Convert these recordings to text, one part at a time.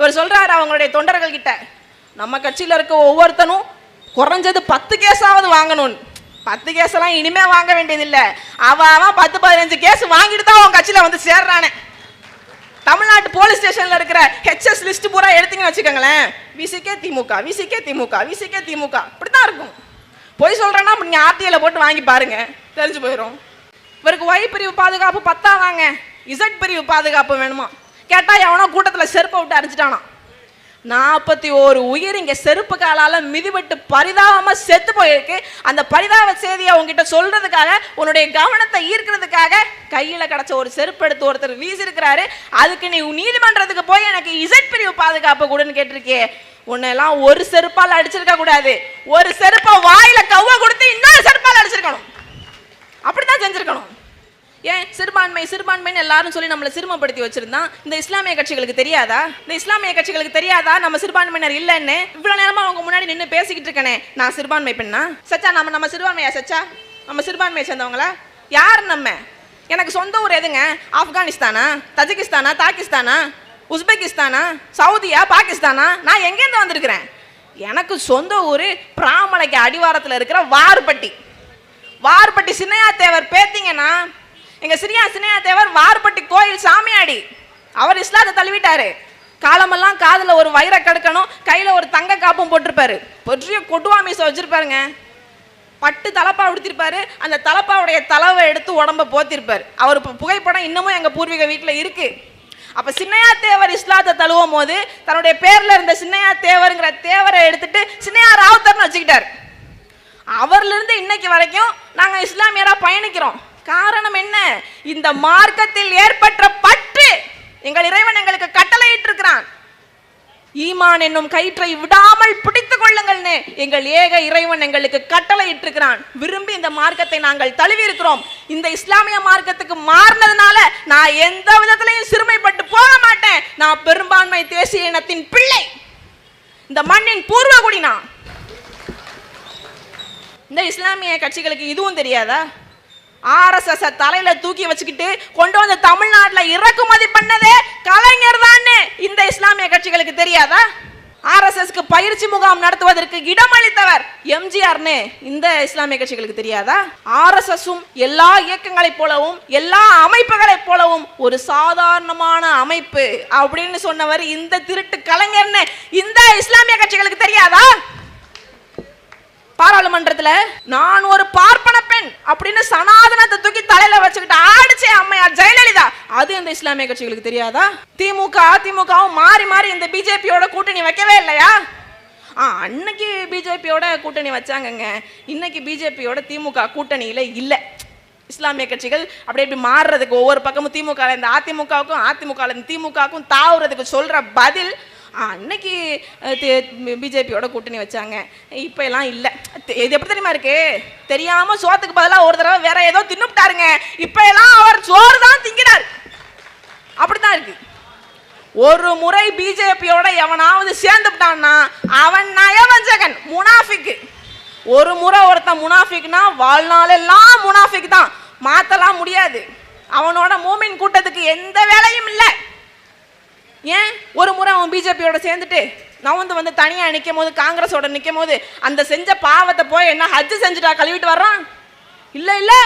இவர் சொல்றாரு அவங்களுடைய தொண்டர்கள் கிட்ட நம்ம கட்சியில் இருக்க ஒவ்வொருத்தனும் குறைஞ்சது பத்து கேஸாவது வாங்கணும் பத்து கேஸ் எல்லாம் இனிமே வாங்க வேண்டியதில்லை. அவன் அவன் பத்து பதினஞ்சு கேஸ் வாங்கிட்டு தான் அவன் கட்சியில் வந்து சேர்றானே. தமிழ்நாட்டு போலீஸ் ஸ்டேஷன்ல இருக்கிற ஹெச்எஸ் லிஸ்ட் பூரா எடுத்தீங்கன்னு வச்சுக்கோங்களேன். விசிகே திமுக விசிகே திமுக விசிகே திமுக. இப்படிதான் இருக்கும். பொய் சொல்றேன்னா நீங்க ஆர்டிஐல போட்டு வாங்கி பாருங்க. தெரிஞ்சு போயிடும் இவருக்கு ஒய் பிரிவு பாதுகாப்பு பத்தா வாங்க இசட் பிரிவு பாதுகாப்பு வேணுமா? கேட்டால் எவனோ கூட்டத்தில் செருப்பை விட்டு அடிச்சிட்டானா நாற்பத்தி ஓரு உயிர் இங்கே செருப்பு காலால் மிதிபட்டு பரிதாபமாக செத்து போயிருக்கு. அந்த பரிதாப செய்தியை உங்ககிட்ட சொல்கிறதுக்காக உன்னுடைய கவனத்தை ஈர்க்கிறதுக்காக கையில் கிடச்ச ஒரு செருப்பு எடுத்து ஒருத்தர் வீசிருக்கிறாரு அதுக்கு நீ நீதிமன்றத்துக்கு போய் எனக்கு இசட் பிரிவு பாதுகாப்பு கொடுன்னு கேட்டிருக்கே உன்னெல்லாம் ஒரு செருப்பால் அடிச்சிருக்க கூடாது. ஒரு செருப்பை வாயில கவ்வ கொடுத்து இன்னொரு செருப்பால் அடிச்சிருக்கணும். அப்படித்தான் செஞ்சிருக்கணும். ஏன் சிறுபான்மை சிறுபான்மைன்னு எல்லாரும் சொல்லி நம்மளை சிறுமப்படுத்தி வச்சிருந்தான். இந்த இஸ்லாமிய கட்சிகளுக்கு தெரியாதா? இந்த இஸ்லாமிய கட்சிகளுக்கு தெரியாதா? நம்ம சிறுபான்மையினர் இல்லைன்னு? இவ்வளவு நேரமா அவங்க முன்னாடி நின்று பேசிக்கிட்டு இருக்கனே. நான் சிறுபான்மை பெண்ணா? சச்சா நம்ம நம்ம சிறுபான்மையா சச்சா? நம்ம சிறுபான்மையை சேர்ந்தவங்களா? யார் நம்ம? எனக்கு சொந்த ஊர் எதுங்க? ஆப்கானிஸ்தானா? தஜிகிஸ்தானா? தாக்கிஸ்தானா? உஸ்பெகிஸ்தானா? சவுதியா? பாகிஸ்தானா? நான் எங்கேருந்து வந்திருக்கிறேன்? எனக்கு சொந்த ஊர் பிராமலைக்கு அடிவாரத்தில் இருக்கிற வார்பட்டி. வார்பட்டி சின்னையா தேவர் பேத்தீங்கன்னா எங்க சிரியா சினையா தேவர் வார்பட்டி கோயில் சாமியாடி. அவர் இஸ்லாத்தை தழுவிட்டாரு. காலமெல்லாம் காதில் ஒரு வயிறை கடுக்கணும் கையில் ஒரு தங்க காப்பும் போட்டிருப்பாரு. பெரிய கொட்டுவா மீசை வச்சிருப்பாருங்க. பட்டு தலப்பா உடுத்திருப்பாரு. அந்த தலப்பாவுடைய தலவை எடுத்து உடம்ப போத்திருப்பாரு. அவர் புகைப்படம் இன்னமும் எங்கள் பூர்வீக வீட்டில் இருக்கு. அப்போ சின்னையா தேவர் இஸ்லாத்தை தழுவும் போது தன்னுடைய பேரில் இருந்த சின்னையா தேவருங்கிற தேவரை எடுத்துட்டு சின்னையா ராவுத்தர்னு வச்சுக்கிட்டார். அவர்லேருந்து இன்னைக்கு வரைக்கும் நாங்கள் இஸ்லாமியராக பயணிக்கிறோம். காரணம் என்ன? இந்த மார்க்கத்தில் ஏற்பட்ட பற்று. எங்கள் இறைவன் எங்களுக்கு கட்டளையிட்டிருக்கிறான். ஈமான் என்னும் கயிற்றை விடாமல் பிடித்துக் கொள்ளுங்கள்னு எங்கள் ஏக இறைவன் எங்களுக்கு கட்டளையிட்டிருக்கிறான். விரும்பி இந்த மார்க்கத்தை நாங்கள் தழுவி இருக்கிறோம் இந்த இஸ்லாமிய மார்க்கத்துக்கு மாறினதுனால நான் எந்த விதத்திலையும் சிறுமைப்பட்டு போக மாட்டேன். நான் பெரும்பான்மை தேசிய இனத்தின் பிள்ளை. இந்த மண்ணின் பூர்வகுடி நான் இந்த இஸ்லாமிய கட்சிகளுக்கு இதுவும் தெரியாதா? ஆர்எஸ்எஸ் தலையில தூக்கி வச்சுக்கிட்டு கொண்டு வந்து தமிழ்நாட்டில் இறக்குமதி பண்ணதே கலைஞர் தான் இந்த இஸ்லாமிய கட்சிகளுக்கு தெரியாதா? ஆர்எஸ்எஸ்க்கு பயிற்சி முகாம் நடத்துவதற்கு இடமளித்தவர் எம்ஜிஆர்னு இந்த இஸ்லாமிய கட்சிகளுக்கு தெரியாதா? ஆர்எஸ்எஸும் எல்லா இயக்கங்களைப் போலவும் எல்லா அமைப்புகளைப் போலவும் ஒரு சாதாரணமான அமைப்பு அப்படின்னு சொன்னவர் இந்த திருட்டு கலைஞர்னு இந்த இஸ்லாமிய கட்சிகளுக்கு தெரியாதா? பாராளுமன்றத்துல நான் ஒரு பார்ப்பன பெண் அப்படின்னு சனாதனத்தை தூக்கி தலையில வச்சுக்கிட்டு ஆடிச்சே அம்மையார் ஜெயலலிதா. அது இந்த இஸ்லாமிய கட்சிகளுக்கு தெரியாதா? திமுக அதிமுகவும் மாறி மாறி இந்த பிஜேபியோட கூட்டணி வைக்கவே இல்லையா? ஆ அன்னைக்கு பிஜேபியோட கூட்டணி வச்சாங்கங்க. இன்னைக்கு பிஜேபியோட திமுக கூட்டணியில இல்லை. இஸ்லாமிய கட்சிகள் அப்படியே இப்படி மாறுறதுக்கு ஒவ்வொரு பக்கமும் திமுக இந்த அதிமுகவுக்கும் அதிமுக திமுகவுக்கும் தாவுறதுக்கு சொல்ற பதில் அன்னைக்கு பிஜேபியோட கூட்டணி வச்சாங்க. இப்போ எல்லாம் இல்லை. இது எப்படி தெரியுமா இருக்கு? தெரியாம சோத்துக்கு பதிலாக ஒரு தடவை வேற ஏதோ தின்னுட்டாருங்க இப்போ எல்லாம் அவர் சோறு தான் திங்கிறார் அப்படித்தான் இருக்கு. ஒரு முறை பிஜேபியோட எவனாவது சேர்ந்துட்டான்னா அவன் நயவஞ்சகன் முனாஃபிக்கு. ஒரு முறை ஒருத்தன் முனாஃபிக்னா வாழ்நாளெல்லாம் முனாஃபிக் தான் மாத்தலாம் முடியாது. அவனோட மூமின் கூட்டத்துக்கு எந்த வேலையும் இல்லை. ஏன்? ஒரு முறை அவன் பிஜேபியோட சேர்ந்துட்டு நவந்து வந்து தனியாக நிற்கும் போது காங்கிரஸோட நிற்கும் போது அந்த செஞ்ச பாவத்தை போய் என்ன ஹஜ்ஜு செஞ்சுட்டா கழுவிட்டு வர்றான்? இல்லை இல்லை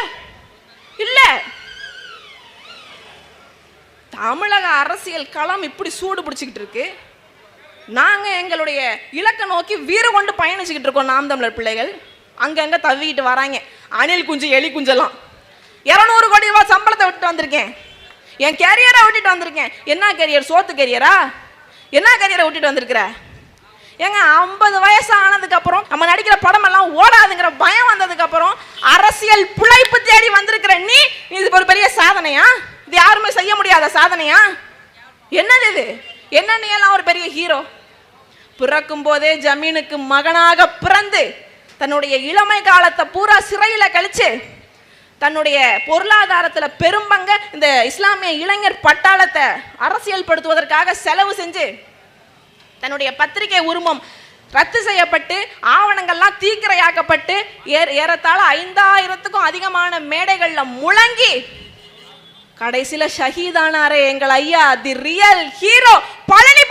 இல்லை. தமிழக அரசியல் களம் இப்படி சூடு பிடிச்சிக்கிட்டு இருக்கு. நாங்கள் எங்களுடைய இலக்கை நோக்கி வீறு கொண்டு பயணிச்சுக்கிட்டு இருக்கோம் நாம் தமிழர் பிள்ளைகள். அங்கங்கே தவிக்கிட்டு வராங்க. அணில் குஞ்சு எலி குஞ்செல்லாம். இரநூறு கோடி ரூபாய் சம்பளத்தை விட்டு வந்திருக்கேன். என் கேரியரை விட்டுட்டு வந்திருக்கேன். என்ன கேரியர் சோத்து கேரியரா என்ன கேரியரை விட்டுட்டு வந்திருக்கிற? ஏங்க ஐம்பது வயசு ஆனதுக்கு அப்புறம் நம்ம நடிக்கிற படம் எல்லாம் ஓடாதுங்கிற பயம் வந்ததுக்கு அப்புறம் அரசியல் பிழைப்பு தேடி வந்திருக்கிற நீ இது ஒரு பெரிய சாதனையா? இது யாருமே செய்ய முடியாத சாதனையா? என்னது இது? என்ன நீ எல்லாம் ஒரு பெரிய ஹீரோ பிறக்கும் போதே ஜமீனுக்கு மகனாக பிறந்து தன்னுடைய இளமை காலத்தை பூரா சிறையில் கழிச்சு தன்னுடைய பொருளாதாரத்துல பெரும்பங்க இந்த இஸ்லாமிய இளைஞர் பட்டாளத்தை அரசியல் படுத்துவதற்காக செலவு செஞ்சு தன்னுடைய பத்திரிகை உரிமம் ரத்து செய்யப்பட்டு ஆவணங்கள்லாம் தீக்கிரையாக்கப்பட்டு ஏற ஏறத்தாழ ஐந்தாயிரத்துக்கும் அதிகமான மேடைகள்ல முழங்கி கடைசியில ஷஹீதானாரே எங்கள் ஐயா தி ரியல் ஹீரோ பழனி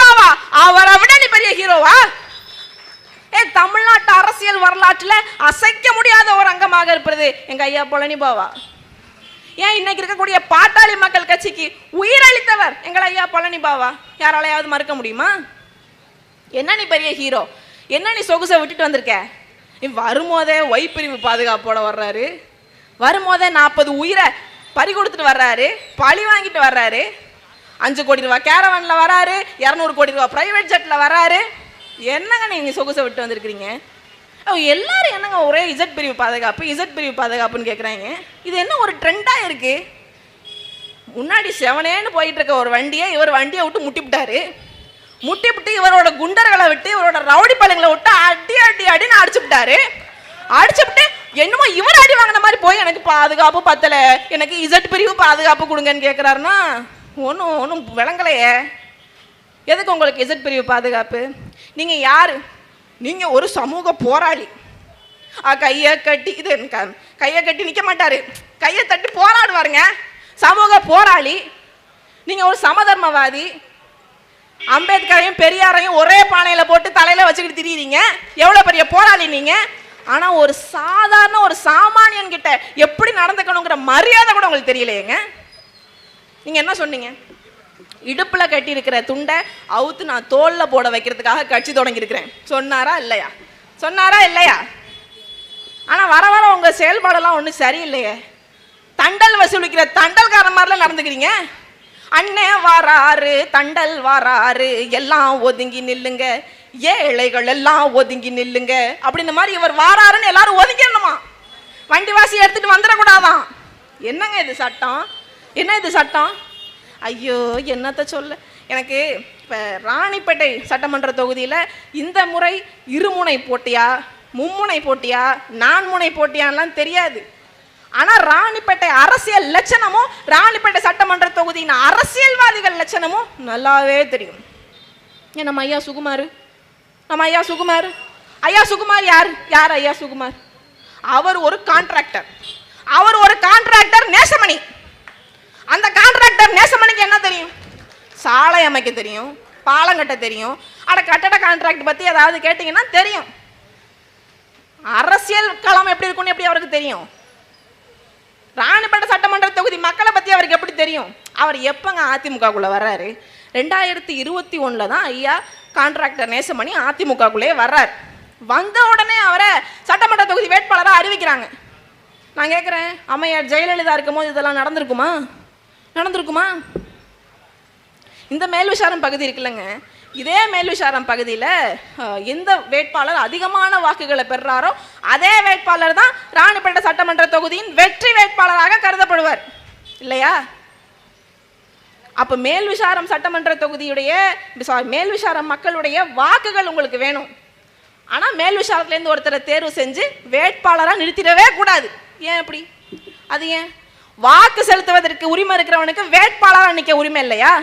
தமிழ்நாட்டு அரசியல் வரலாற்றில் அசைக்க முடியாத ஒரு அங்கமாக இருப்பது எங்க ஐயா பழனி பாவா. ஏன் இன்னைக்கு இருக்கக்கூடிய பாட்டாளி மக்கள் கட்சிக்கு உயிரளித்தவர் எங்கள் ஐயா பழனி பாவா? யாராலையாவது மறுக்க முடியுமா? என்ன நீ பெரிய ஹீரோ? என்ன நீ சொகுசை விட்டுட்டு வந்திருக்க? நீ வரும்போதே ஒய்பிரிவு பாதுகாப்போட வர்றாரு. வரும்போதே நாற்பது உயிரை பறி கொடுத்துட்டு வர்றாரு. பழி வாங்கிட்டு வர்றாரு. அஞ்சு கோடி ரூபா கேரவனில் வராரு. இரநூறு கோடி ரூபா ப்ரைவேட் ஜெட்டில் வராரு. என்னங்க நீங்கள் சொகுசை விட்டு வந்திருக்கிறீங்க? அவங்க எல்லாரும் என்னங்க ஒரே இசட் பிரிவு பாதுகாப்பு இசட் பிரிவு பாதுகாப்புன்னு கேட்குறாங்க இது என்ன ஒரு ட்ரெண்டாக இருக்குது முன்னாடி செவனேன்னு போயிட்டு இருக்க ஒரு வண்டியை இவர் வண்டியை விட்டு முட்டிவிட்டாரு முட்டிவிட்டு இவரோட குண்டர்களை விட்டு இவரோட ரவுடி பழங்களை விட்டு அடி அடி அடின்னு அடிச்சு விட்டாரு அடிச்சுவிட்டு என்னமோ இவர் அடி வாங்கின மாதிரி போய் எனக்கு பாதுகாப்பு பத்தலை. எனக்கு இசட் பிரிவு பாதுகாப்பு கொடுங்கன்னு கேட்குறாருன்னா ஒன்றும் ஒன்றும் விளங்கலையே. எதுக்கு உங்களுக்கு இசட் பிரிவு பாதுகாப்பு? நீங்கள் யார்? நீங்கள் ஒரு சமூக போராளி. ஆ, கையை கட்டி இது க- கையை கட்டி நிற்க மாட்டார். கையை தட்டி போராடுவாருங்க. சமூக போராளி. நீங்கள் ஒரு சமதர்மவாதி. அம்பேத்கரையும் பெரியாரையும் ஒரே பானையில் போட்டு தலையில் வச்சுக்கிட்டு திரியுறீங்க. எவ்வளோ பெரிய போராளி நீங்கள் ஆனால் ஒரு சாதாரண ஒரு சாமானியன்கிட்ட எப்படி நடந்துக்கணுங்கிற மரியாதை கூட உங்களுக்கு தெரியலையேங்க. நீங்கள் என்ன சொன்னீங்க? இடுப்பில் கட்டியிருக்கிற துண்டை அவுத்து நான் தோலில் போட வைக்கிறதுக்காக கட்சி தொடங்கியிருக்கிறேன். சொன்னாரா இல்லையா? சொன்னாரா இல்லையா? ஆனால் வர வர உங்கள் செயல்பாடெல்லாம் ஒன்றும் சரியில்லையே. தண்டல் வசூலிக்கிற தண்டல்காரன் மாதிரிலாம் நடந்துக்கிறீங்க. அண்ணே வாராரு தண்டல் வாராரு எல்லாம் ஒதுங்கி நில்லுங்க. ஏழைகள் எல்லாம் ஒதுங்கி நில்லுங்க. அப்படின்ற மாதிரி இவர் வாராருன்னு எல்லாரும் ஒதுங்கிடணுமா? வண்டி வாசி எடுத்துட்டு வந்துடக்கூடாதான். என்னங்க இது சட்டம்? என்ன இது சட்டம்? ஐயோ என்னத்த சொல்ல? எனக்கு இப்போ ராணிப்பேட்டை சட்டமன்ற தொகுதியில் இந்த முறை இருமுனை போட்டியா மும்முனை போட்டியா நான்முனை போட்டியான்லாம் தெரியாது. ஆனால் ராணிப்பேட்டை அரசியல் லட்சணமும் ராணிப்பேட்டை சட்டமன்ற தொகுதியின் அரசியல்வாதிகள் லட்சணமும் நல்லாவே தெரியும். ஏன் நம்ம ஐயா சுகுமார்? நம்ம ஐயா சுகுமார்? ஐயா சுகுமார் யார்? யார் ஐயா சுகுமார்? அவர் ஒரு கான்ட்ராக்டர் அவர் ஒரு கான்ட்ராக்டர் நேசமணி. அந்த கான்ட்ராக்டர் நேசமணிக்கு என்ன தெரியும்? சாலை அமைக்க தெரியும் பாலம் கட்ட தெரியும். அட கட்டட கான்ட்ராக்ட் பற்றி ஏதாவது கேட்டிங்கன்னா தெரியும். அரசியல் களம் எப்படி இருக்கும்னு எப்படி அவருக்கு தெரியும்? ராணிப்பேட்டை சட்டமன்ற தொகுதி மக்களை பற்றி அவருக்கு எப்படி தெரியும்? அவர் எப்போங்க அதிமுகக்குள்ளே வர்றாரு? ரெண்டாயிரத்தி இருபத்தி ஒன்றில் தான் ஐயா கான்ட்ராக்டர் நேசமணி அதிமுகக்குள்ளேயே வர்றார். வந்த உடனே அவரை சட்டமன்ற தொகுதி வேட்பாளராக அறிவிக்கிறாங்க. நான் கேட்குறேன் அம்மையார் ஜெயலலிதா இருக்கும்போது இதெல்லாம் நடந்திருக்குமா? நடந்திருக்குமா? இந்த மேல்விசாரம் பகுதி இருக்குல்லங்க இதே மேல்விசாரம் பகுதியில் எந்த வேட்பாளர் அதிகமான வாக்குகளை பெறுறாரோ அதே வேட்பாளர் தான் ராணிப்பேட்டை சட்டமன்ற தொகுதியின் வெற்றி வேட்பாளராக கருதப்படுவார். இல்லையா? அப்போ மேல்விசாரம் சட்டமன்ற தொகுதியுடைய சாரி மேல்விசாரம் மக்களுடைய வாக்குகள் உங்களுக்கு வேணும். ஆனால் மேல்விசாரத்துலேருந்து ஒருத்தரை தேர்வு செஞ்சு வேட்பாளராக நிறுத்திடவே கூடாது. ஏன் அப்படி? அது ஏன்? வாக்கு செலுத்துவதற்கு உரிமை இருக்கிறவனுக்கு வேட்பாளராக நிற்க உரிமை இல்லையா?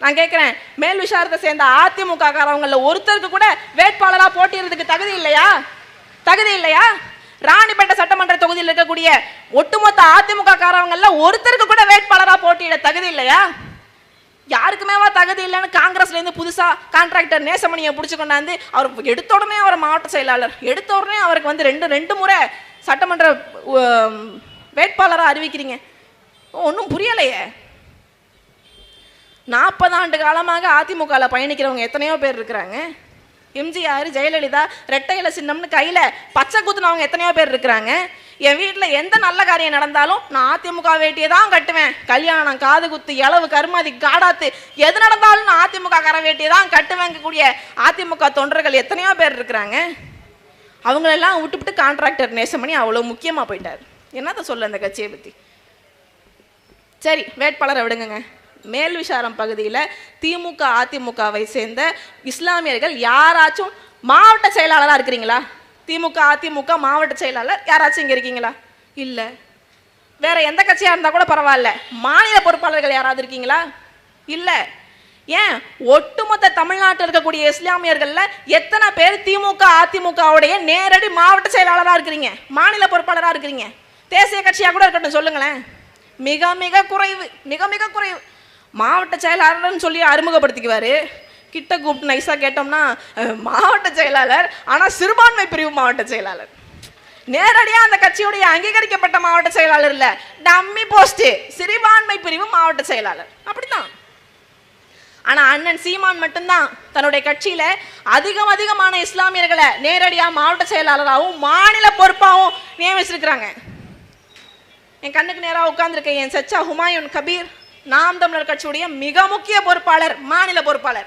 நான் கேட்குறேன் மேல் விசாரத்தை சேர்ந்த அதிமுக காரவங்களில் ஒருத்தருக்கு கூட வேட்பாளராக போட்டியிடுறதுக்கு தகுதி இல்லையா? தகுதி இல்லையா? ராணிப்பேட்டை சட்டமன்ற தொகுதியில் இருக்கக்கூடிய ஒட்டுமொத்த அதிமுக காரவங்களில் ஒருத்தருக்கு கூட வேட்பாளராக போட்டியிட தகுதி இல்லையா? யாருக்குமேவா தகுதி இல்லைன்னு காங்கிரஸ்லேருந்து புதுசாக கான்ட்ராக்டர் நேசமணியை பிடிச்சி கொண்டாந்து அவர் எடுத்த உடனே அவர் மாவட்ட செயலாளர் எடுத்த உடனே அவருக்கு வந்து ரெண்டு ரெண்டு முறை சட்டமன்ற வேட்பாளராக அறிவிக்கிறீங்க? ஒன்றும் புரியலையே. நாற்பது ஆண்டு காலமாக அதிமுகவில் பயணிக்கிறவங்க எத்தனையோ பேர் இருக்கிறாங்க. எம்ஜிஆர் ஜெயலலிதா ரெட்டையில சின்னம்னு கையில் பச்சை குத்துனவங்க எத்தனையோ பேர் இருக்கிறாங்க. என் வீட்டில் எந்த நல்ல காரியம் நடந்தாலும் நான் அதிமுக வேட்டியை தான் கட்டுவேன். கல்யாணம் காது குத்து இளவு கருமாதி காடாத்து எது நடந்தாலும் நான் அதிமுக கர வேட்டியை தான் கட்டுவேங்கக்கூடிய அதிமுக தொண்டர்கள் எத்தனையோ பேர் இருக்கிறாங்க. அவங்களெல்லாம் விட்டுவிட்டு கான்ட்ராக்டர் நேசமணி அவ்வளோ முக்கியமாக போயிட்டார். என்னத்தை சொல்ல அந்த கட்சியை பற்றி சரி வேட்பாளரை விடுங்கங்க. மேல் விசாரம் பகுதியில் திமுக அதிமுகவை சேர்ந்த இஸ்லாமியர்கள் யாராச்சும் மாவட்ட செயலாளராக இருக்கிறீங்களா? திமுக அதிமுக மாவட்ட செயலாளர் யாராச்சும் இங்கே இருக்கீங்களா? இல்லை. வேற எந்த கட்சியாக இருந்தால் கூட பரவாயில்ல. மாநில பொறுப்பாளர்கள் யாராவது இருக்கீங்களா? இல்லை. ஏன்? ஒட்டுமொத்த தமிழ்நாட்டில் இருக்கக்கூடிய இஸ்லாமியர்களில் எத்தனை பேர் திமுக அதிமுகவுடைய நேரடி மாவட்ட செயலாளராக இருக்கிறீங்க? மாநில பொறுப்பாளராக இருக்கிறீங்க? தேசிய கட்சியாக கூட இருக்கட்டும் சொல்லுங்களேன். மிக மிக குறைவு மிக மிக குறைவு. மாவட்ட செயலாளர்னு சொல்லி அறிமுகப்படுத்திக்குவார். கிட்ட கூப்பிட்டு நைஸாக கேட்டோம்னா மாவட்ட செயலாளர் ஆனால் சிறுபான்மை பிரிவு மாவட்ட செயலாளர். நேரடியாக அந்த கட்சியுடைய அங்கீகரிக்கப்பட்ட மாவட்ட செயலாளர் இல்லை. டம்மி போஸ்ட்டு சிறுபான்மை பிரிவு மாவட்ட செயலாளர். அப்படிதான் ஆனால் அண்ணன் சீமான் மட்டும்தான் தன்னுடைய கட்சியில் அதிகம் அதிகமான இஸ்லாமியர்களை நேரடியாக மாவட்ட செயலாளராகவும் மாநில பொறுப்பாகவும் நியமிச்சிருக்கிறாங்க. என் கண்ணுக்கு நேராக உட்காந்துருக்கேன் என் சச்சா ஹுமாயூன் கபீர் நாம் தமிழர் கட்சியுடைய மிக முக்கிய பொறுப்பாளர் மாநில பொறுப்பாளர்.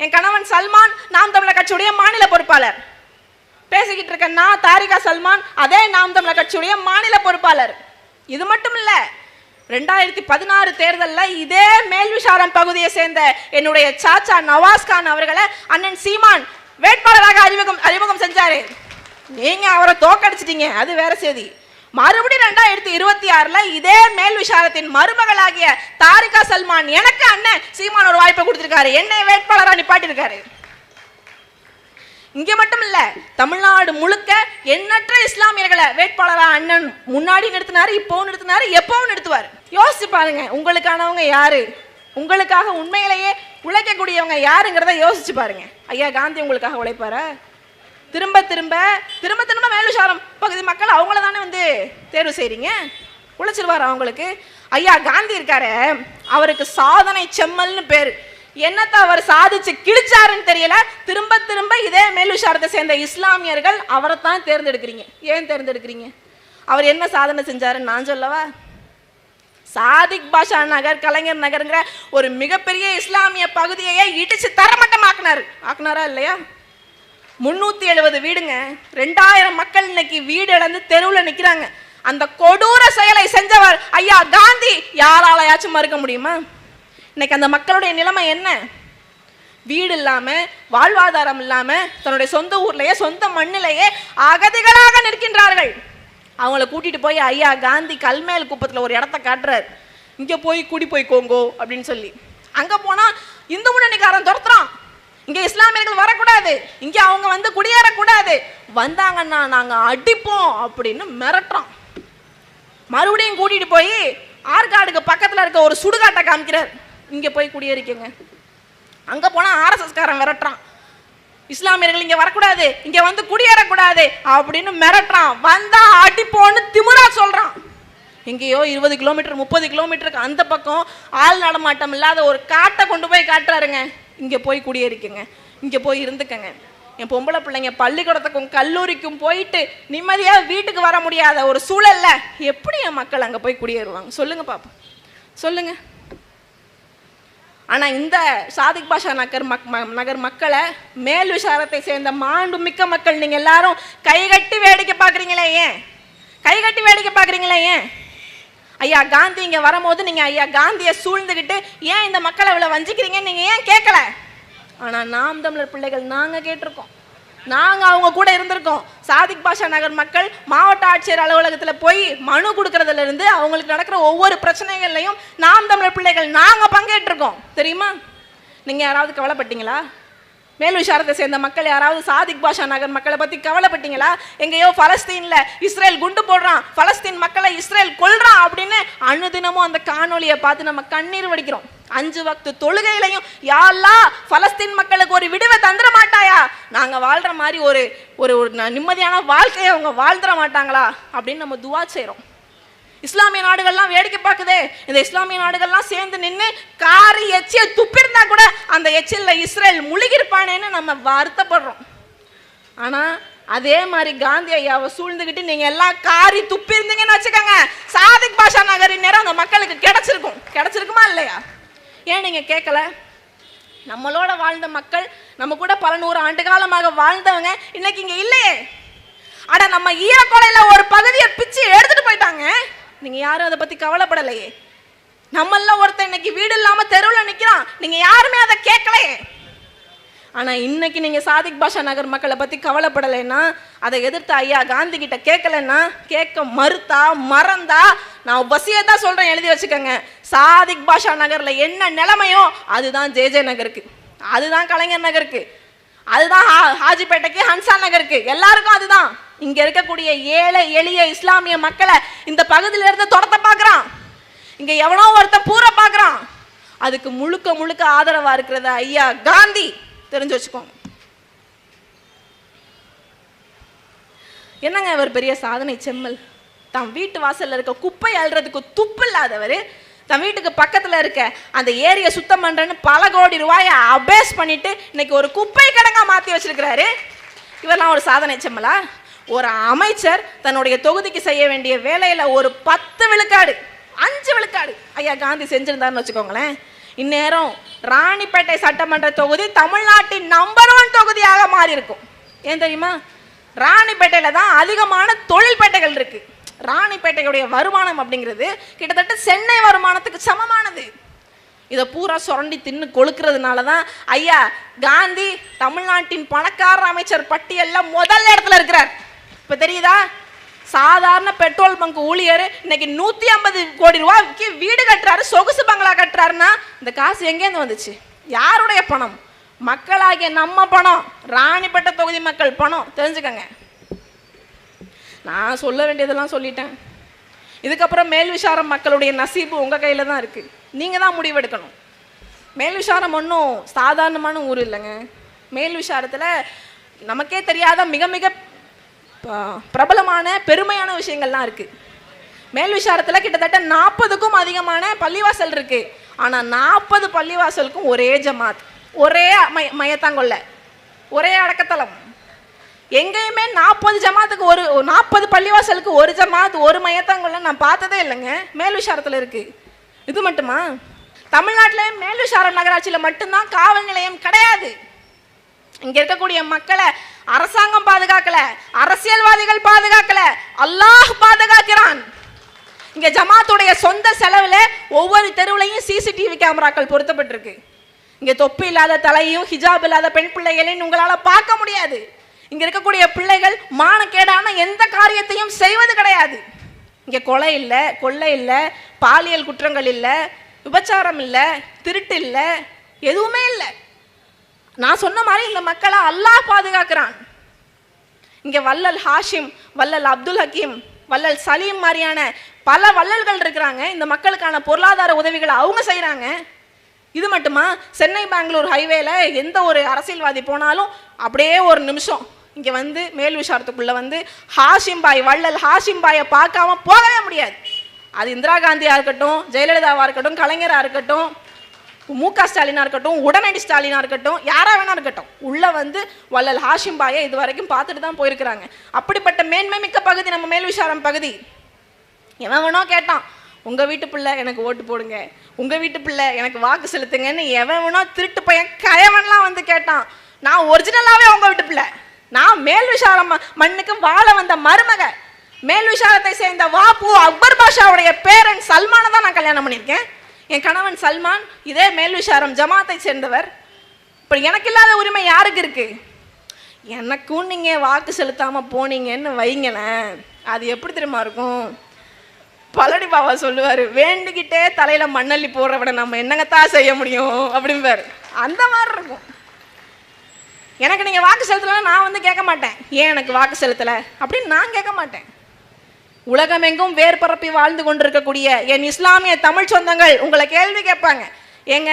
என் கணவன் சல்மான் நாம் தமிழர் கட்சியுடைய மாநில பொறுப்பாளர். பேசிக்கிட்டு இருக்க நான் தாரிகா சல்மான் அதே நாம் தமிழர் கட்சியுடைய மாநில பொறுப்பாளர். இது மட்டும் இல்ல ரெண்டாயிரத்தி பதினாறு தேர்தலில் இதே மேல்விசாரம் பகுதியை சேர்ந்த என்னுடைய சாச்சா நவாஸ் கான் அவர்களை அண்ணன் சீமான் வேட்பாளராக அறிமுகம் அறிமுகம் செஞ்சாரு. நீங்க அவரை தோக்கடிச்சிட்டீங்க அது வேற செய்தி. மறுபடியும் ரெண்டாயிரத்தி இருபத்தி ஆறுல இதே மேல் விசாரத்தின் மருமகளாகிய தாரிகா சல்மான் எனக்கு அண்ணன் சீமான் ஒரு வாய்ப்பை கொடுத்திருக்காரு. என்னை வேட்பாளரா நிப்பாட்டிருக்காரு இங்கே மட்டும் இல்ல தமிழ்நாடு முழுக்க எண்ணற்ற இஸ்லாமியர்களை வேட்பாளரா அண்ணன் முன்னாடி நிறுத்தினாரு இப்போவும் நிறுத்தினாரு எப்பவும் நிறுத்துவார். யோசிச்சு பாருங்க உங்களுக்கானவங்க யாரு? உங்களுக்காக உண்மையிலேயே உழைக்கக்கூடியவங்க யாருங்கிறத யோசிச்சு பாருங்க. ஐயா காந்தி உங்களுக்காக உழைப்பாரா? திரும்ப திரும்ப திரும்ப திரும்ப மேலுஷாரம். பகுதி மக்கள் அவங்கள தானே வந்து தேர்வு செய்கிறீங்க உழைச்சிருவார் அவங்களுக்கு? ஐயா காந்தி இருக்காரு அவருக்கு சாதனை செம்மல்னு பேர். என்னத்தை அவர் சாதிச்சு கிழிச்சாருன்னு தெரியல. திரும்ப திரும்ப இதே மேலுஷாரத்தை சேர்ந்த இஸ்லாமியர்கள் அவரை தான் தேர்ந்தெடுக்கிறீங்க. ஏன் தேர்ந்தெடுக்கிறீங்க? அவர் என்ன சாதனை செஞ்சாருன்னு நான் சொல்லவா? சாதிக் பாஷா நகர் கலைஞர் நகருங்கிற ஒரு மிகப்பெரிய இஸ்லாமிய பகுதியையே இடிச்சு தரமட்டமாக்குனாரு. ஆக்குனாரா இல்லையா? முந்நூற்றி எழுபது வீடுங்க. ரெண்டாயிரம் மக்கள் இன்னைக்கு வீடு இழந்து தெருவில் நிற்கிறாங்க அந்த கொடூர செயலை செஞ்சவர் ஐயா காந்தி. யாராலையாச்சும் மறுக்க முடியுமா? இன்னைக்கு அந்த மக்களுடைய நிலைமை என்ன? வீடு இல்லாம வாழ்வாதாரம் இல்லாம தன்னுடைய சொந்த ஊர்லயே சொந்த மண்ணிலேயே அகதிகளாக நிற்கின்றார்கள். அவங்கள கூட்டிட்டு போய் ஐயா காந்தி கல்மேல் குப்பத்துல ஒரு இடத்த காட்டுறாரு. இங்க போய் குடி போய்க்கோங்கோ அப்படின்னு சொல்லி. அங்க போனா இந்து முன்னணிக்காரன் துரத்துறான். இங்க இஸ்லாமியர்கள் வரக்கூடாது. இங்க அவங்க வந்து குடியேறக்கூடாது. வந்தாங்கன்னா நாங்க அடிப்போம் அப்படின்னு மிரட்டுறோம். மறுபடியும் கூட்டிட்டு போய் ஆற்காடுக்கு பக்கத்துல இருக்க ஒரு சுடுகாட்டை காமிக்கிறார். இங்க போய் குடியேறிக்கங்க. அங்க போனா ஆர்எஸ்எஸ்காரன் மிரட்டுறான். விரட்டுறான் இஸ்லாமியர்கள் இங்க வரக்கூடாது. இங்க வந்து குடியேறக்கூடாது அப்படின்னு மிரட்டுறான். வந்தா அடிப்போன்னு திமுறா சொல்றான். எங்கேயோ இருபது கிலோமீட்டர் முப்பது கிலோமீட்டருக்கு அந்த பக்கம் ஆள் நடமாட்டம் இல்லாத ஒரு காட்டை கொண்டு போய் காட்டுறாருங்க. இங்கே போய் குடியேறிக்கங்க. இங்கே போய் இருந்துக்கங்க. என் பொம்பளை பிள்ளைங்க பள்ளிக்கூடத்துக்கும் கல்லூரிக்கும் போயிட்டு நிம்மதியாக வீட்டுக்கு வர முடியாத ஒரு சூழல்ல எப்படி என் மக்கள் அங்கே போய் குடியேறுவாங்க? சொல்லுங்கள் பாப்பா. சொல்லுங்கள் ஆனால் இந்த சாதிக் பாஷா நகர் மக் நகர் மக்களை மேல் விசாரத்தை சேர்ந்த மாண்டு மிக்க மக்கள் நீங்கள் எல்லாரும் கைகட்டி வேடிக்கை பார்க்குறீங்களே ஏன்? கைகட்டி வேடிக்கை பார்க்குறீங்களே ஏன்? ஐயா காந்தி இங்க வரும்போது நீங்க ஐயா காந்தியை சூழ்ந்துக்கிட்டு ஏன் இந்த மக்களை இவ்வளவு வஞ்சிக்கிறீங்கன்னு நீங்க ஏன் கேட்கல? ஆனா நாம் தமிழர் பிள்ளைகள் நாங்க கேட்டிருக்கோம். நாங்க அவங்க கூட இருந்திருக்கோம். சாதிக் பாஷா நகர் மக்கள் மாவட்ட ஆட்சியர் அலுவலகத்துல போய் மனு கொடுக்கறதுல இருந்து அவங்களுக்கு நடக்கிற ஒவ்வொரு பிரச்சனைகள்லையும் நாம் தமிழர் பிள்ளைகள் நாங்க பங்கேற்றிருக்கோம். தெரியுமா? நீங்க யாராவது கவலைப்பட்டீங்களா? மேல் விசாரத்தை சேர்ந்த மக்கள் யாராவது சாதிக் பாஷா நகர் மக்களை பத்தி கவலைப்பட்டீங்களா? எங்கேயோ பலஸ்தீன்ல இஸ்ரேல் குண்டு போடுறான். பலஸ்தீன் மக்களை இஸ்ரேல் கொள்றான் அப்படின்னு அனுதினமும் அந்த காணொலியை பார்த்து நம்ம கண்ணீர் வடிக்கிறோம். அஞ்சு வக்து தொழுகையிலையும் யாழ்லா பலஸ்தீன் மக்களுக்கு ஒரு விடுவை தந்துட மாட்டாயா? நாங்க வாழ்ற மாதிரி ஒரு ஒரு ஒரு ந- நிம்மதியான வாழ்க்கையை அவங்க வாழ்ந்துட மாட்டாங்களா? அப்படின்னு நம்ம துவா செய்கிறோம் இஸ்லாமிய நாடுகள்லாம் வேடிக்கை பார்க்குதே. இந்த இஸ்லாமிய நாடுகள்லாம் சேர்ந்து நின்று காரி எச்சியை துப்பிருந்தா கூட அந்த எச்சில் இஸ்ரேல் முழுகிருப்பானேன்னு நம்ம வருத்தப்படுறோம். ஆனால் அதே மாதிரி காந்தி ஐயாவை சூழ்ந்துக்கிட்டு நீங்கள் எல்லாம் காரி துப்பி இருந்தீங்கன்னு வச்சுக்கோங்க. சாதிக் பாஷா நகரின் நேரம் அந்த மக்களுக்கு கிடைச்சிருக்கும். கிடைச்சிருக்குமா இல்லையா? ஏன் நீங்கள் கேட்கல நம்மளோட வாழ்ந்த மக்கள் நம்ம கூட பல நூறு ஆண்டு காலமாக வாழ்ந்தவங்க இன்னைக்கு இங்கே இல்லையே. அட நம்ம ஈரக்கொலையில் ஒரு பகுதியை பிச்சு எடுத்துட்டு போயிட்டாங்க. நீங்க யாரும் அதை பத்தி கவலைப்படலையே. நம்மெல்லாம் ஒருத்தன் இன்னைக்கு வீடு இல்லாம தெருவில் நிற்கிறான் நீங்க யாருமே அதை கேட்கலையே. ஆனால் இன்னைக்கு நீங்கள் சாதிக் பாஷா நகர் மக்களை பற்றி கவலைப்படலைன்னா அதை எதிர்த்து ஐயா காந்தி கிட்ட கேட்கலன்னா கேட்க மறுத்தா மறந்தா நான் வசியை தான் சொல்கிறேன் எழுதி வச்சுக்கோங்க. சாதிக் பாஷா நகரில் என்ன நிலைமையோ அதுதான் ஜே ஜே நகருக்கு. அதுதான் கலைஞர் நகருக்கு. அதுதான் ஹா- ஹாஜிப்பேட்டைக்கு ஹன்சா நகருக்கு. எல்லாருக்கும் அதுதான். இங்க இருக்கக்கூடிய ஏழை எளிய இஸ்லாமிய மக்களை இந்த பகுதியில இருந்து துரத்த பாக்குறான் இங்க எவனோ ஒருத்தன் பூர பாக்குறான் அதுக்கு முழுக்க முழுக்க ஆதரவா இருக்கிறது ஐயா காந்தி. தெரிஞ்சு வச்சுக்கோங்க. என்னங்க இவர் பெரிய சாதனை செம்மல்? தம் வீட்டு வாசல்ல இருக்க குப்பை அள்ளுறதுக்கு துப்பு இல்லாதவர் தன் வீட்டுக்கு பக்கத்துல இருக்க அந்த ஏரியை சுத்தம் பண்றேன்னு பல கோடி ரூபாயை அபேஸ் பண்ணிட்டு இன்னைக்கு ஒரு குப்பை கிடங்கா மாத்தி வச்சிருக்கிறாரு. இவரெல்லாம் ஒரு சாதனை செம்மலா? ஒரு அமைச்சர் தன்னுடைய தொகுதிக்கு செய்ய வேண்டிய வேலையில ஒரு பத்து விழுக்காடு அஞ்சு விழுக்காடு. ஐயா காந்தி செஞ்சிருந்தாருன்னு வச்சுக்கோங்களேன். இந்நேரம் ராணிப்பேட்டை சட்டமன்ற தொகுதி தமிழ்நாட்டின் நம்பர் ஒன் தொகுதியாக மாறி இருக்கும் ஏன் தெரியுமா? ராணிப்பேட்டையில தான் அதிகமான தொழில்பேட்டைகள் இருக்கு. ராணிப்பேட்டையுடைய வருமானம் அப்படிங்கிறது கிட்டத்தட்ட சென்னை வருமானத்துக்கு சமமானது. இதை பூரா சுரண்டி தின்னு கொழுக்கிறதுனால தான் ஐயா காந்தி தமிழ்நாட்டின் பணக்கார அமைச்சர் பட்டியலில் முதல் இடத்துல இருக்கிறார். இப்போ தெரியுதா? சாதாரண பெட்ரோல் பங்க் ஊழியர் இன்னைக்கு நூற்றி ஐம்பது கோடி ரூபாய்க்கு வீடு கட்டுறாரு சொகுசு பங்களா கட்டுறாருன்னா இந்த காசு எங்கேருந்து வந்துச்சு? யாருடைய பணம்? மக்களாகிய நம்ம பணம். ராணிப்பட்ட தொகுதி மக்கள் பணம். தெரிஞ்சுக்கங்க. நான் சொல்ல வேண்டியதெல்லாம் சொல்லிட்டேன். இதுக்கப்புறம் மேல் விசாரம் மக்களுடைய நசீபு உங்கள் கையில் தான் இருக்குது நீங்கள் தான் முடிவெடுக்கணும். மேல் விசாரம் ஒன்றும் சாதாரணமான ஊர் இல்லைங்க. மேல் விசாரத்தில் நமக்கே தெரியாத மிக மிக பிரபலமான பெருமையான விஷயங்கள்லாம் இருக்குது மேல் விசாரத்தில் கிட்டத்தட்ட நாற்பதுக்கும் அதிகமான பள்ளிவாசல் இருக்குது ஆனால் நாற்பது பள்ளிவாசலுக்கும் ஒரே ஜமாத் ஒரே மய மயத்தாங்கொல்ல ஒரே அடக்கத்தலம் எங்கேயுமே நாற்பது ஜமாத்துக்கு ஒரு நாற்பது பள்ளிவாசலுக்கு ஒரு ஜமாத் ஒரு மையத்தாங்குள்ள நான் பார்த்ததே இல்லைங்க. மேல் விசாரத்தில் இருக்குது இது மட்டுமா? தமிழ்நாட்டிலே மேல் விசாரம் நகராட்சியில் மட்டும்தான் காவல் நிலையம் கிடையாது. இங்கே இருக்கக்கூடிய மக்களை அரசாங்கம் பாதுகாக்கல அரசியல்வாதிகள் பாதுகாக்கல அல்லாஹ் பாதுகாக்கிறான். இங்க ஜமாத்துடைய சொந்த செலவுல ஒவ்வொரு தெருவுலையும் சிசிடிவி கேமராக்கள் பொருத்தப்பட்டிருக்கு. இங்க தொப்பி இல்லாத தலையும் ஹிஜாப் இல்லாத பெண் பிள்ளைகளையும் உங்களால பார்க்க முடியாது. இங்க இருக்கக்கூடிய பிள்ளைகள் மானக்கேடான எந்த காரியத்தையும் செய்வது கிடையாது. இங்க கொலை இல்லை கொள்ளை இல்லை பாலியல் குற்றங்கள் இல்லை விபச்சாரம் இல்லை திருட்டு இல்லை எதுவுமே இல்லை. நான் சொன்ன மாதிரி இந்த மக்களை அல்லாஹ் பாதுகாக்கிறான். இங்கே வல்லல் ஹாஷிம் வல்லல் அப்துல் ஹக்கீம் வல்லல் சலீம் மாதிரியான பல வள்ளல்கள் இருக்கிறாங்க. இந்த மக்களுக்கான பொருளாதார உதவிகளை அவங்க செய்கிறாங்க இது மட்டுமா? சென்னை பெங்களூர் ஹைவேல எந்த ஒரு அரசியல்வாதி போனாலும் அப்படியே ஒரு நிமிஷம் இங்கே வந்து மேல் விசாரத்துக்குள்ளே வந்து ஹாஷிம்பாய் வள்ளல் ஹாஷிம்பாயை பார்க்காம போகவே முடியாது. அது இந்திரா காந்தியாக இருக்கட்டும் ஜெயலலிதாவாக இருக்கட்டும் கலைஞராக இருக்கட்டும் மு க ஸ்டாலினா இருக்கட்டும் உடனடி ஸ்டாலினா இருக்கட்டும் யாராக வேணா இருக்கட்டும் உள்ளே வந்து வள்ளல் ஹாஷிம் பாயை இது வரைக்கும் பார்த்துட்டு தான் போயிருக்கிறாங்க. அப்படிப்பட்ட மேன்மை மிக்க பகுதி நம்ம மேல் விசாரம் பகுதி. எவன் வேணோ கேட்டான் உங்கள் வீட்டு பிள்ளை எனக்கு ஓட்டு போடுங்க உங்கள் வீட்டு பிள்ளை எனக்கு வாக்கு செலுத்துங்கன்னு எவன் வேணோ திருட்டு பையன் கயவன்லாம் வந்து கேட்டான். நான் ஒரிஜினலாகவே உங்கள் வீட்டு பிள்ளை. நான் மேல் விசாரம் மண்ணுக்கு வாழ வந்த மருமக. மேல் விசாரத்தை சேர்ந்த வாப்பு அக்பர் பாஷாவுடைய பேரன் சல்மானை தான் நான் கல்யாணம் பண்ணியிருக்கேன். என் கணவன் சல்மான் இதே மேல்விஷாரம் ஜமாத்தை சேர்ந்தவர். இப்போ எனக்கு இல்லாத உரிமை யாருக்கு இருக்கு? எனக்கும் நீங்கள் வாக்கு செலுத்தாமல் போனீங்கன்னு வைங்களேன். அது எப்படி தெரியுமா இருக்கும்? பழனி பாபா சொல்லுவார் வேண்டிக்கிட்டே தலையில் மண்ணள்ளி போடுறவனை நம்ம என்னங்கத்தான் செய்ய முடியும்? அப்படிம்பார். அந்த மாதிரி இருக்கும். எனக்கு நீங்கள் வாக்கு செலுத்தலைன்னா நான் வந்து கேட்க மாட்டேன். ஏன் எனக்கு வாக்கு செலுத்தலை? அப்படின்னு நான் கேட்க மாட்டேன். உலகமெங்கும் வேர் பரப்பி வாழ்ந்து கொண்டிருக்கக்கூடிய என் இஸ்லாமிய தமிழ் சொந்தங்கள் உங்களை கேள்வி கேட்பாங்க. ஏங்க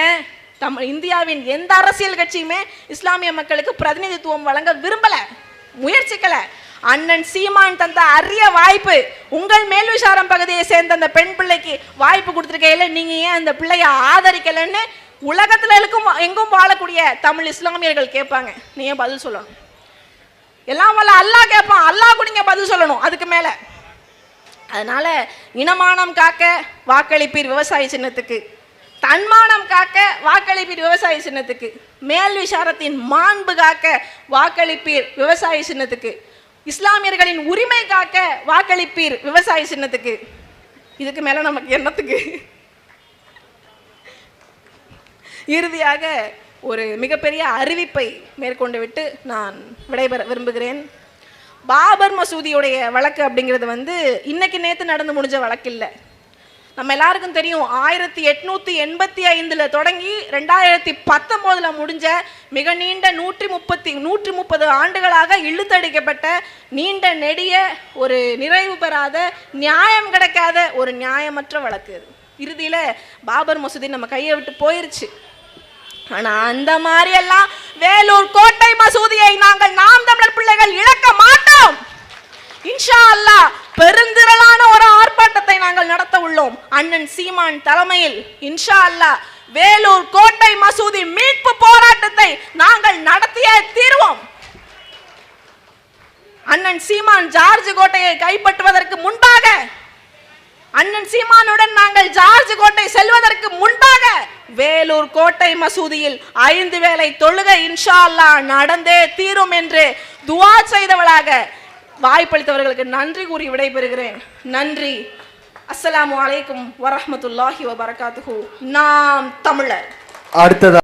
தமிழ் இந்தியாவின் எந்த அரசியல் கட்சியுமே இஸ்லாமிய மக்களுக்கு பிரதிநிதித்துவம் வழங்க விரும்பல முயற்சிக்கல. அண்ணன் சீமான் தந்த அரிய வாய்ப்பு உங்கள் மேல் விசாரம் பகுதியை சேர்ந்த அந்த பெண் பிள்ளைக்கு வாய்ப்பு கொடுத்துருக்கையில நீங்க ஏன் அந்த பிள்ளைய ஆதரிக்கலைன்னு உலகத்துல இருக்கும் எங்கும் வாழக்கூடிய தமிழ் இஸ்லாமியர்கள் கேட்பாங்க. நீ ஏன் பதில் சொல்லணும்? எல்லாம் வல்ல அல்லாஹ் கேட்பான். அல்லாஹ் கூட பதில் சொல்லணும் அதுக்கு மேலே. அதனால் இனமானம் காக்க வாக்களிப்பீர் விவசாய சின்னத்துக்கு. தன்மானம் காக்க வாக்களிப்பீர் விவசாய சின்னத்துக்கு. மேல் விசாரத்தின் மாண்பு காக்க வாக்களிப்பீர் விவசாய சின்னத்துக்கு. இஸ்லாமியர்களின் உரிமை காக்க வாக்களிப்பீர் விவசாய சின்னத்துக்கு. இதுக்கு மேலே நமக்கு என்னத்துக்கு? இறுதியாக ஒரு மிகப்பெரிய அறிவிப்பை மேற்கொண்டு விட்டு நான் விடைபெற விரும்புகிறேன். பாபர் மசூதியுடைய வழக்கு அப்படிங்கிறது வந்து இன்னைக்கு நேற்று நடந்து முடிஞ்ச வழக்கு இல்லை நம்ம எல்லாருக்கும் தெரியும் ஆயிரத்தி எட்நூத்தி எண்பத்தி ஐந்துல தொடங்கி ரெண்டாயிரத்தி பத்தொம்போதில் முடிஞ்ச மிக நீண்ட நூற்றி முப்பத்தி நூற்றி முப்பது ஆண்டுகளாக இழுத்தடிக்கப்பட்ட நீண்ட நெடிய ஒரு நிறைவு பெறாத நியாயம் கிடைக்காத ஒரு நியாயமற்ற வழக்கு இது. இறுதியில பாபர் மசூதி நம்ம கையை விட்டு போயிருச்சு. ஆனா அந்த மாதிரி எல்லாம் வேலூர் கோட்டை மசூதியை நாங்கள் நாம் தமிழர் பிள்ளைகள் இழக்க மாட்டோம். இன்ஷா அல்லாஹ் பெருந்திரளான ஒரு ஆர்ப்பாட்டத்தை நாங்கள் நடத்த உள்ளோம். அண்ணன் சீமான் தலைமையில் இன்ஷா அல்லாஹ் வேலூர் கோட்டை மசூதி மீட்பு போராட்டத்தை நாங்கள் நடத்தியே தீர்வோம். அண்ணன் சீமான் ஜார்ஜ் கோட்டையை கைப்பற்றுவதற்கு முன்பாக அண்ணன் சீமானுடன் நாங்கள் ஜார்ஜ் கோட்டை செல்வதற்கு முன்பாக வேலூர் கோட்டை மசூதியில் ஐந்து வேளை தொழுகை இன்ஷா அல்லாஹ் நடந்தே தீரும் என்று துவா செய்தவளாக வாய்ப்பளித்தவர்களுக்கு நன்றி கூறி விடைபெறுகிறேன். நன்றி. அஸ்ஸலாமு அலைக்கும் வரஹ்மத்துல்லாஹி வபரகாத்துஹு. நாம் தமிழர். அடுத்ததா